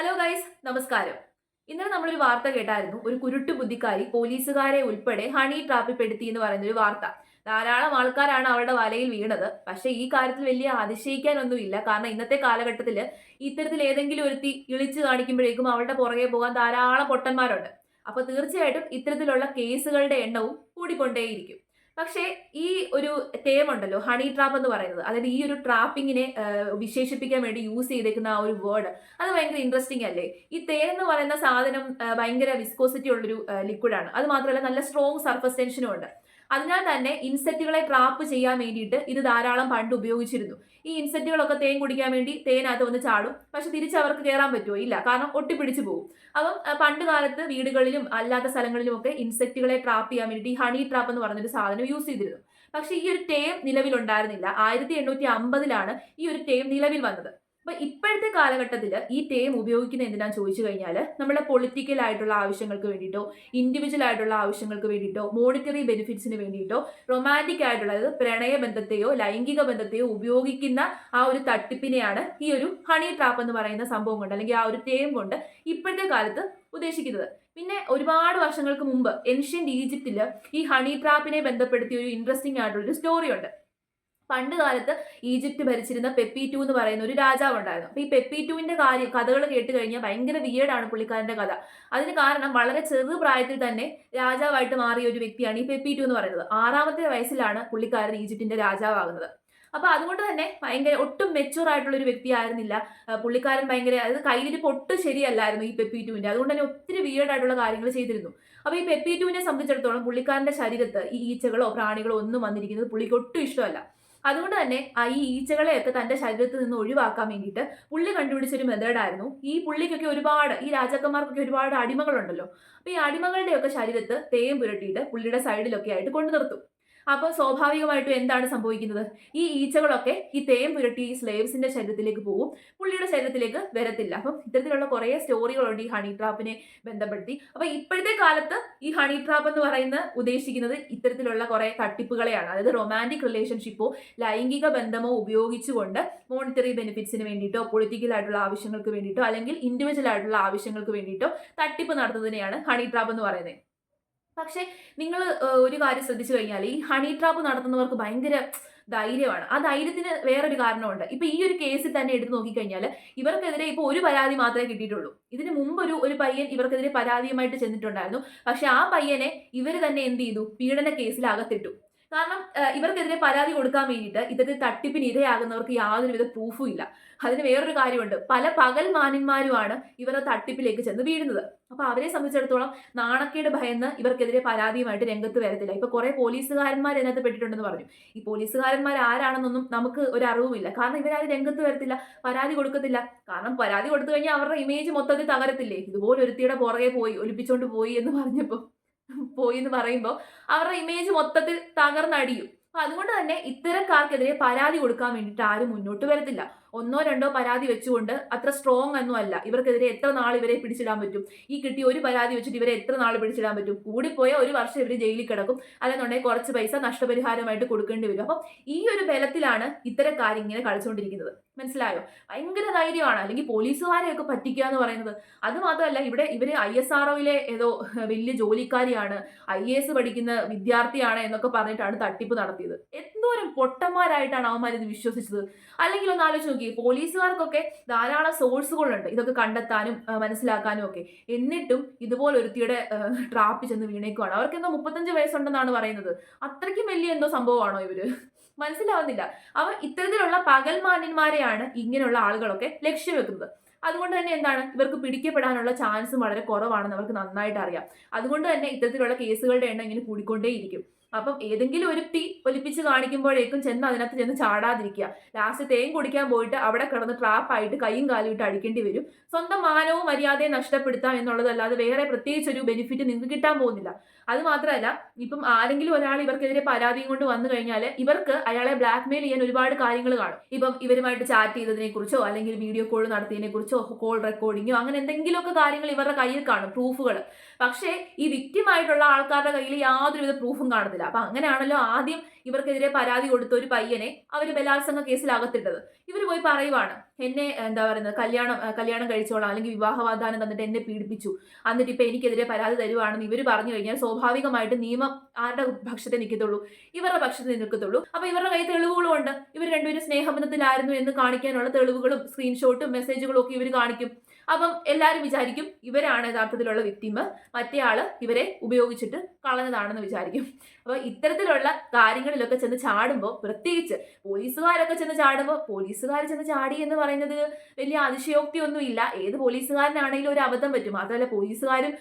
Hello guys നമസ്കാരം. ഇന്നലെ നമ്മളൊരു വാർത്ത കേട്ടായിരുന്നു. ഒരു കുരുട്ടു ബുദ്ധിക്കാരി പോലീസുകാരെ ഉൾപ്പെടെ ഹണി ട്രാപ്പിൽ പെടുത്തി എന്ന് പറയുന്ന ഒരു വാർത്ത. ധാരാളം ആൾക്കാരാണ് അവരുടെ വലയിൽ വീണത്. പക്ഷേ ഈ കാര്യത്തിൽ വലിയ അതിശയിക്കാനൊന്നുമില്ല. കാരണം ഇന്നത്തെ കാലഘട്ടത്തിൽ ഇത്തരത്തിൽ ഏതെങ്കിലും ഒരുത്തി ഇളിച്ചു കാണിക്കുമ്പോഴേക്കും അവരുടെ പുറകെ പോകാൻ ധാരാളം പൊട്ടന്മാരുണ്ട്. അപ്പോൾ തീർച്ചയായിട്ടും ഇത്തരത്തിലുള്ള കേസുകളുടെ എണ്ണവും കൂടിക്കൊണ്ടേയിരിക്കും. പക്ഷേ ഈ ഒരു ടേം ഉണ്ടല്ലോ ഹണി ട്രാപ്പ് എന്ന് പറയുന്നത്. അതായത് ഈ ഒരു ട്രാപ്പിങ്ങിനെ വിശേഷിപ്പിക്കാൻ വേണ്ടി യൂസ് ചെയ്തേക്കുന്ന ആ ഒരു വേർഡ് അത് ഭയങ്കര ഇൻട്രസ്റ്റിംഗ് അല്ലേ? ഈ തേൻ എന്ന് പറയുന്ന സാധനം ഭയങ്കര വിസ്കോസിറ്റി ഉള്ളൊരു ലിക്വിഡാണ് അത് മാത്രമല്ല നല്ല സ്ട്രോങ് സർഫസ് ടെൻഷനും ഉണ്ട്. അതിനാൽ തന്നെ ഇൻസെക്റ്റുകളെ ട്രാപ്പ് ചെയ്യാൻ വേണ്ടിയിട്ട് ഇത് ധാരാളം പണ്ട് ഉപയോഗിച്ചിരുന്നു. ഈ ഇൻസെക്റ്റുകളൊക്കെ തേൻ കുടിക്കാൻ വേണ്ടി തേനകത്ത് വന്ന് ചാടും. പക്ഷെ തിരിച്ച് അവർക്ക് കയറാൻ പറ്റുമോ ഇല്ല. കാരണം ഒട്ടിപ്പിടിച്ചു പോകും. അപ്പം പണ്ട് കാലത്ത് വീടുകളിലും അല്ലാത്ത സ്ഥലങ്ങളിലും ഒക്കെ ഇൻസെക്റ്റുകളെ ട്രാപ്പ് ചെയ്യാൻ വേണ്ടി ഹണി ട്രാപ്പ് എന്ന് പറഞ്ഞൊരു സാധനം യൂസ് ചെയ്തിരുന്നു. പക്ഷെ ഈ ഒരു ടേം നിലവിലുണ്ടായിരുന്നില്ല. ആയിരത്തി എണ്ണൂറ്റി അമ്പതിലാണ് ഈ ഒരു ടേം നിലവിൽ വന്നത്. അപ്പൊ ഇപ്പോഴത്തെ കാലഘട്ടത്തിൽ ഈ ടേം ഉപയോഗിക്കുന്ന എന്തിനാന്ന് ചോദിച്ചു കഴിഞ്ഞാൽ നമ്മുടെ പൊളിറ്റിക്കൽ ആയിട്ടുള്ള ആവശ്യങ്ങൾക്ക് വേണ്ടിയിട്ടോ ഇൻഡിവിജ്വൽ ആയിട്ടുള്ള ആവശ്യങ്ങൾക്ക് വേണ്ടിയിട്ടോ മോണിറ്ററി ബെനിഫിറ്റ്സിന് വേണ്ടിയിട്ടോ റൊമാന്റിക് ആയിട്ടുള്ള അതായത് പ്രണയ ബന്ധത്തെയോ ലൈംഗിക ബന്ധത്തെയോ ഉപയോഗിക്കുന്ന ആ ഒരു തട്ടിപ്പിനെയാണ് ഈ ഒരു ഹണി ട്രാപ്പ് എന്ന് പറയുന്ന സംഭവം കൊണ്ട് അല്ലെങ്കിൽ ആ ഒരു ടേം കൊണ്ട് ഇപ്പോഴത്തെ കാലത്ത് ഉദ്ദേശിക്കുന്നത്. പിന്നെ ഒരുപാട് വർഷങ്ങൾക്ക് മുമ്പ് ഏൻഷ്യന്റ് ഈജിപ്തിൽ ഈ ഹണി ട്രാപ്പിനെ ബന്ധപ്പെടുത്തിയ ഒരു ഇൻട്രസ്റ്റിംഗ് ആയിട്ടുള്ളൊരു സ്റ്റോറി ഉണ്ട്. പണ്ട് കാലത്ത് ഈജിപ്റ്റ് ഭരിച്ചിരുന്ന പെപ്പി ടു എന്ന് പറയുന്ന ഒരു രാജാവ് ഉണ്ടായിരുന്നു. അപ്പൊ ഈ പെപ്പി ടുവിന്റെ കാര്യം കഥകൾ കേട്ട് കഴിഞ്ഞാൽ ഭയങ്കര വിയേഡാണ് പുള്ളിക്കാരന്റെ കഥ. അതിന് കാരണം വളരെ ചെറു പ്രായത്തിൽ തന്നെ രാജാവായിട്ട് മാറിയ ഒരു വ്യക്തിയാണ് ഈ പെപ്പി ടു എന്ന് പറയുന്നത്. ആറാമത്തെ വയസ്സിലാണ് പുള്ളിക്കാരൻ ഈജിപ്റ്റിന്റെ രാജാവാകുന്നത്. അപ്പൊ അതുകൊണ്ട് തന്നെ ഭയങ്കര ഒട്ടും മെച്ചൂർ ആയിട്ടുള്ള ഒരു വ്യക്തിയായിരുന്നില്ല. പുള്ളിക്കാരൻ ഭയങ്കര അതായത് കയ്യിലിരിപ്പ് ഒട്ടും ശരിയല്ലായിരുന്നു ഈ പെപ്പി ടുവിന്റെ. അതുകൊണ്ട് തന്നെ ഒത്തിരി വിയേഡ് ആയിട്ടുള്ള കാര്യങ്ങൾ ചെയ്തിരുന്നു. അപ്പൊ ഈ പെപ്പി ടുവിനെ സംബന്ധിച്ചിടത്തോളം പുള്ളിക്കാരന്റെ ശരീരത്ത് ഈ ഈച്ചകളോ പ്രാണികളോ ഒന്നും വന്നിരിക്കുന്നത് പുള്ളിക്ക് ഒട്ടും ഇഷ്ടമല്ല. അതുകൊണ്ട് തന്നെ ആ ഈ ഈച്ചകളെയൊക്കെ തന്റെ ശരീരത്തിൽ നിന്ന് ഒഴിവാക്കാൻ വേണ്ടിയിട്ട് പുള്ളി കണ്ടുപിടിച്ച ഒരു മെത്തേഡായിരുന്നു ഈ പുള്ളിക്കൊക്കെ ഒരുപാട് ഈ രാജാക്കന്മാർക്കൊക്കെ ഒരുപാട് അടിമകളുണ്ടല്ലോ. അപ്പൊ ഈ അടിമകളുടെയൊക്കെ ശരീരത്ത് തേയും പുരട്ടിയിട്ട് പുള്ളിയുടെ സൈഡിലൊക്കെ ആയിട്ട് കൊണ്ടു നിർത്തും അപ്പോൾ സ്വാഭാവികമായിട്ടും എന്താണ് സംഭവിക്കുന്നത്? ഈ ഈച്ചകളൊക്കെ ഈ തേൻ പുരട്ടി ഈ സ്ലേവ്സിന്റെ ശരീരത്തിലേക്ക് പോകും പുള്ളിയുടെ ശരീരത്തിലേക്ക് വരത്തില്ല. അപ്പം ഇത്തരത്തിലുള്ള കുറേ സ്റ്റോറികളുണ്ട് ഈ ഹണി ട്രാപ്പിനെ ബന്ധപ്പെടുത്തി. അപ്പൊ ഇപ്പോഴത്തെ കാലത്ത് ഈ ഹണി ട്രാപ്പ് എന്ന് പറയുന്ന ഉദ്ദേശിക്കുന്നത് ഇത്തരത്തിലുള്ള കുറെ തട്ടിപ്പുകളെയാണ്. അതായത് റൊമാന്റിക് റിലേഷൻഷിപ്പോ ലൈംഗിക ബന്ധമോ ഉപയോഗിച്ചുകൊണ്ട് മോണിറ്ററി ബെനിഫിറ്റ്സിന് വേണ്ടിയിട്ടോ പൊളിറ്റിക്കൽ ആയിട്ടുള്ള ആവശ്യങ്ങൾക്ക് വേണ്ടിയിട്ടോ അല്ലെങ്കിൽ ഇൻഡിവിജ്വൽ ആയിട്ടുള്ള ആവശ്യങ്ങൾക്ക് വേണ്ടിയിട്ടോ തട്ടിപ്പ് നടത്തുന്നതിനെയാണ് ഹണി ട്രാപ്പ് എന്ന് പറയുന്നത്. പക്ഷേ നിങ്ങൾ ഒരു കാര്യം ശ്രദ്ധിച്ചു കഴിഞ്ഞാൽ ഈ ഹണി ട്രാപ്പ് നടത്തുന്നവർക്ക് ഭയങ്കര ധൈര്യമാണ്. ആ ധൈര്യത്തിന് വേറൊരു കാരണമുണ്ട്. ഇപ്പൊ ഈ ഒരു കേസിൽ തന്നെ എടുത്തു നോക്കിക്കഴിഞ്ഞാൽ ഇവർക്കെതിരെ ഇപ്പോൾ ഒരു പരാതി മാത്രമേ കിട്ടിയിട്ടുള്ളൂ. ഇതിന് മുമ്പ് ഒരു ഒരു പയ്യൻ ഇവർക്കെതിരെ പരാതിയുമായിട്ട് ചെന്നിട്ടുണ്ടായിരുന്നു. പക്ഷെ ആ പയ്യനെ ഇവർ തന്നെ എന്ത് ചെയ്തു? പീഡന കേസിൽ അകത്തിട്ടു. കാരണം ഇവർക്കെതിരെ പരാതി കൊടുക്കാൻ വേണ്ടിയിട്ട് ഇത്തരത്തിൽ തട്ടിപ്പിന് ഇരയാകുന്നവർക്ക് യാതൊരുവിധ പ്രൂഫും ഇല്ല. അതിന് വേറൊരു കാര്യമുണ്ട്. പല പകൽ മാന്യന്മാരുമാണ് ഇവരുടെ തട്ടിപ്പിലേക്ക് ചെന്ന് വീഴുന്നത്. അപ്പൊ അവരെ സംബന്ധിച്ചിടത്തോളം നാണക്കേട് ഭയന്ന് ഇവർക്കെതിരെ പരാതിയുമായിട്ട് രംഗത്ത് വരത്തില്ല. ഇപ്പൊ കുറെ പോലീസുകാരന്മാർ ഇതിനകത്ത് പെട്ടിട്ടുണ്ടെന്ന് പറഞ്ഞു. ഈ പോലീസുകാരന്മാർ ആരാണെന്നൊന്നും നമുക്ക് ഒരു അറിവുമില്ല കാരണം ഇവരാരും രംഗത്ത് വരത്തില്ല പരാതി കൊടുക്കത്തില്ല. കാരണം പരാതി കൊടുത്തു കഴിഞ്ഞാൽ അവരുടെ ഇമേജ് മൊത്തത്തിൽ തകരത്തില്ലേ? ഇതുപോലെ ഒരുത്തിയുടെ പുറകെ പോയി ഒലിപ്പിച്ചോണ്ട് പോയി എന്ന് പറഞ്ഞപ്പോൾ പോയി എന്ന് പറയുമ്പോൾ അവരുടെ ഇമേജ് മൊത്തത്തിൽ തകർന്നടിയും. അപ്പൊ അതുകൊണ്ട് തന്നെ ഇത്തരക്കാർക്കെതിരെ പരാതി കൊടുക്കാൻ വേണ്ടിയിട്ട് ആരും മുന്നോട്ട് വരത്തില്ല. ഒന്നോ രണ്ടോ പരാതി വെച്ചുകൊണ്ട് അത്ര സ്ട്രോങ് ഒന്നും അല്ല. ഇവർക്കെതിരെ എത്ര നാൾ ഇവരെ പിടിച്ചിടാൻ പറ്റും? ഈ കിട്ടിയ ഒരു പരാതി വെച്ചിട്ട് ഇവരെ എത്ര നാൾ പിടിച്ചിടാൻ പറ്റും? കൂടിപ്പോയ ഒരു വർഷം ഇവർ ജയിലിൽ കിടക്കും. അല്ലെന്നുണ്ടെങ്കിൽ കുറച്ച് പൈസ നഷ്ടപരിഹാരമായിട്ട് കൊടുക്കേണ്ടി വരും. അപ്പം ഈ ഒരു ബലത്തിലാണ് ഇത്തരക്കാർ ഇങ്ങനെ കളിച്ചുകൊണ്ടിരിക്കുന്നത് മനസ്സിലായോ? ഭയങ്കര ധൈര്യമാണ്. അല്ലെങ്കിൽ പോലീസുകാരെയൊക്കെ പറ്റിക്കുക എന്ന് പറയുന്നത്. അത് മാത്രമല്ല ഇവിടെ ഇവർ ഐ എസ് ആർ ഏതോ വലിയ ജോലിക്കാരിയാണ്. ഐ എ എസ് പഠിക്കുന്ന വിദ്യാർത്ഥിയാണ് എന്നൊക്കെ പറഞ്ഞിട്ടാണ് തട്ടിപ്പ് നടത്തിയത്. എന്തോരം പൊട്ടന്മാരായിട്ടാണ് അവന്മാർ ഇത് വിശ്വസിച്ചത്? അല്ലെങ്കിൽ ഒന്ന് ആലോചിച്ച് നോക്കി പോലീസുകാർക്കൊക്കെ ധാരാളം സോഴ്സുകളുണ്ട്. ഇതൊക്കെ കണ്ടെത്താനും മനസ്സിലാക്കാനും ഒക്കെ. എന്നിട്ടും ഇതുപോലെ ഒരുത്തിയുടെ ട്രാപ്പ് ചെന്ന് വീണേക്കുവാണ്. അവർക്ക് എന്തോ മുപ്പത്തഞ്ച് വയസ്സുണ്ടെന്നാണ് പറയുന്നത്. അത്രയ്ക്കും വലിയ എന്തോ സംഭവമാണോ ഇവർ? മനസ്സിലാവുന്നില്ല. അവർ ഇത്തരത്തിലുള്ള പകൽമാന്യന്മാരെയാണ് ഇങ്ങനെയുള്ള ആളുകളൊക്കെ ലക്ഷ്യം വെക്കുന്നത് അതുകൊണ്ട് തന്നെ എന്താണ്? ഇവർക്ക് പിടിക്കപ്പെടാനുള്ള ചാൻസും വളരെ കുറവാണെന്ന് അവർക്ക് നന്നായിട്ട് അറിയാം. അതുകൊണ്ട് തന്നെ ഇത്തരത്തിലുള്ള കേസുകളുടെ എണ്ണം ഇങ്ങനെ കൂടിക്കൊണ്ടേയിരിക്കും. അപ്പം ഏതെങ്കിലും ഒരു തീ ഒലിപ്പിച്ച് കാണിക്കുമ്പോഴേക്കും ചെന്ന് അതിനകത്ത് ചെന്ന് ചാടാതിരിക്കുക. ലാസ്റ്റ് തേൻ കുടിക്കാൻ പോയിട്ട് അവിടെ കിടന്ന് ട്രാപ്പായിട്ട് കൈയും കാലും ഇട്ട് അടിക്കേണ്ടി വരും. സ്വന്തം മാനവും മര്യാദയും നഷ്ടപ്പെടുത്താം എന്നുള്ളതല്ലാതെ വേറെ പ്രത്യേകിച്ച് ഒരു ബെനിഫിറ്റ് നിങ്ങൾക്ക് കിട്ടാൻ പോകുന്നില്ല. അത് മാത്രമല്ല ഇപ്പം ആരെങ്കിലും ഒരാൾ ഇവർക്കെതിരെ പരാതിയും കൊണ്ട് വന്നു കഴിഞ്ഞാൽ ഇവർക്ക് അയാളെ ബ്ലാക്ക്മെയിൽ ചെയ്യാൻ ഒരുപാട് കാര്യങ്ങൾ കാണും. ഇപ്പം ഇവരുമായിട്ട് ചാറ്റ് ചെയ്തതിനെ കുറിച്ചോ അല്ലെങ്കിൽ വീഡിയോ കോൾ നടത്തിയതിനെ കുറിച്ചോ കോൾ റെക്കോർഡിങ്ങോ അങ്ങനെ എന്തെങ്കിലുമൊക്കെ കാര്യങ്ങൾ ഇവരുടെ കയ്യിൽ കാണും പ്രൂഫുകൾ പക്ഷേ ഈ വിക്റ്റിമായിട്ടുള്ള ആൾക്കാരുടെ കയ്യിൽ യാതൊരുവിധ പ്രൂഫും കാണത്തില്ല. പാടില്ല അപ്പൊ അങ്ങനെയാണല്ലോ ആദ്യം ഇവർക്കെതിരെ പരാതി കൊടുത്ത ഒരു പയ്യനെ അവർ ബലാത്സംഗ കേസിൽ അകത്തിട്ടത് ഇവർ പോയി പറയുവാണ് എന്നെ എന്താ പറയുന്നത് കല്യാണം കല്യാണം കഴിച്ചോളാം അല്ലെങ്കിൽ വിവാഹവാദാനം തന്നിട്ട് എന്നെ പീഡിപ്പിച്ചു. എന്നിട്ട് ഇപ്പൊ എനിക്കെതിരെ പരാതി തരുവാണെന്ന് ഇവർ പറഞ്ഞു കഴിഞ്ഞാൽ സ്വാഭാവികമായിട്ട് നിയമം ആരുടെ പക്ഷത്തെ നിൽക്കത്തുള്ളൂ? ഇവരുടെ പക്ഷത്തെ നിൽക്കത്തുള്ളൂ. അപ്പൊ ഇവരുടെ കയ്യിൽ തെളിവുകളും ഉണ്ട്. ഇവർ രണ്ടുപേരും സ്നേഹബന്ധത്തിലായിരുന്നു എന്ന് കാണിക്കാനുള്ള തെളിവുകളും സ്ക്രീൻഷോട്ടും മെസ്സേജുകളും ഒക്കെ ഇവർ കാണിക്കും. അപ്പം എല്ലാവരും വിചാരിക്കും ഇവരാണ് യഥാർത്ഥത്തിലുള്ള വിക്ടിമ് ആൾ ഇവരെ ഉപയോഗിച്ചിട്ട് കളഞ്ഞതാണെന്ന് വിചാരിക്കും. അപ്പൊ ഇത്തരത്തിലുള്ള കാര്യങ്ങളിലൊക്കെ ചെന്ന് ചാടുമ്പോൾ പ്രത്യേകിച്ച് പോലീസുകാരൊക്കെ ചെന്ന് ചാടുമ്പോൾ പോലീസുകാർ ചെന്ന് ചാടി എന്ന് പറയുന്നത് വലിയ അതിശയോക്തി ഒന്നുമില്ല ഏത് പോലീസുകാരനാണെങ്കിലും ഒരു അബദ്ധം പറ്റും. മാത്രമല്ല പോലീസുകാരും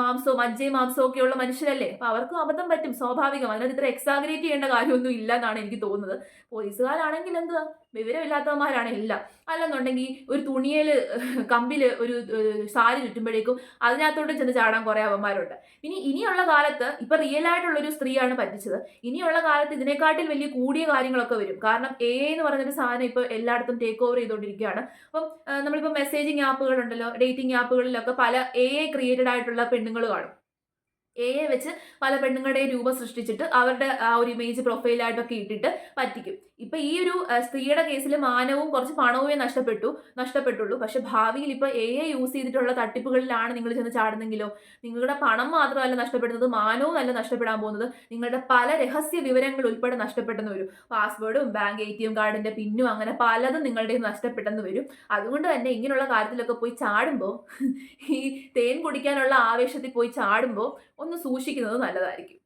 മാംസവും മജ്ജയും മാംസവും ഒക്കെ ഉള്ള മനുഷ്യരല്ലേ? അപ്പൊ അവർക്കും അബദ്ധം പറ്റും സ്വാഭാവികം. അതിനകത്ത് ഇത്ര എക്സാഗ്രേറ്റ് ചെയ്യേണ്ട കാര്യമൊന്നും ഇല്ല എന്നാണ് എനിക്ക് തോന്നുന്നത്. പോലീസുകാരാണെങ്കിൽ എന്താ വിവരമില്ലാത്തവന്മാരാണ് എല്ലാം. അല്ലെന്നുണ്ടെങ്കിൽ ഒരു തുണിയിൽ കമ്പിൽ ഒരു സാരി ചുറ്റുമ്പോഴേക്കും അതിനകത്തോട്ട് ചെന്ന് ചാടാൻ കുറെ അവന്മാരുണ്ട്. ഇനി ഇനിയുള്ള കാലത്ത് ഇപ്പൊ റിയൽ ആയിട്ടുള്ള ഒരു സ്ത്രീയാണ് പറ്റിച്ചത്. ഇനിയുള്ള കാലത്ത് ഇതിനെക്കാട്ടിൽ വലിയ കൂടിയ കാര്യങ്ങളൊക്കെ വരും. കാരണം എ എന്ന് പറയുന്നൊരു സാധനം ഇപ്പൊ എല്ലായിടത്തും ടേക്ക് ഓവർ ചെയ്തുകൊണ്ടിരിക്കുകയാണ് അപ്പം നമ്മളിപ്പോൾ നമ്മളിപ്പോ മെസ്സേജിങ് ആപ്പുകൾ ഉണ്ടല്ലോ ഡേറ്റിംഗ് ആപ്പുകളിലൊക്കെ പല എ ക്രിയേറ്റഡ് ആയിട്ടുള്ള പെണ്ണുങ്ങൾ കാണും. എ വെച്ച് പല പെണ്ണുങ്ങളുടെയും രൂപം സൃഷ്ടിച്ചിട്ട് അവരുടെ ആ ഒരു ഇമേജ് പ്രൊഫൈലായിട്ടൊക്കെ ഇട്ടിട്ട് പറ്റിക്കും. ഇപ്പൊ ഈ ഒരു സ്ത്രീയുടെ കേസിൽ മാനവും കുറച്ച് പണവുമേ നഷ്ടപ്പെട്ടു നഷ്ടപ്പെട്ടുള്ളൂ. പക്ഷെ ഭാവിയിൽ ഇപ്പൊ എ യൂസ് ചെയ്തിട്ടുള്ള തട്ടിപ്പുകളിലാണ് നിങ്ങൾ ചെന്ന് ചാടുന്നെങ്കിലോ? നിങ്ങളുടെ പണം മാത്രമല്ല നഷ്ടപ്പെടുന്നത് മാനവും അല്ല നഷ്ടപ്പെടാൻ പോകുന്നത്. നിങ്ങളുടെ പല രഹസ്യ വിവരങ്ങൾ ഉൾപ്പെടെ നഷ്ടപ്പെട്ടെന്ന് വരും. പാസ്വേഡും ബാങ്ക് എ ടി എം കാർഡിന്റെ പിന്നും അങ്ങനെ പലതും നിങ്ങളുടെ നഷ്ടപ്പെട്ടെന്ന് വരും. അതുകൊണ്ട് തന്നെ ഇങ്ങനെയുള്ള കാര്യത്തിലൊക്കെ പോയി ചാടുമ്പോൾ ഈ തേൻ കുടിക്കാനുള്ള ആവേശത്തിൽ പോയി ചാടുമ്പോൾ ഒന്ന് സൂക്ഷിക്കുന്നത് നല്ലതായിരിക്കും.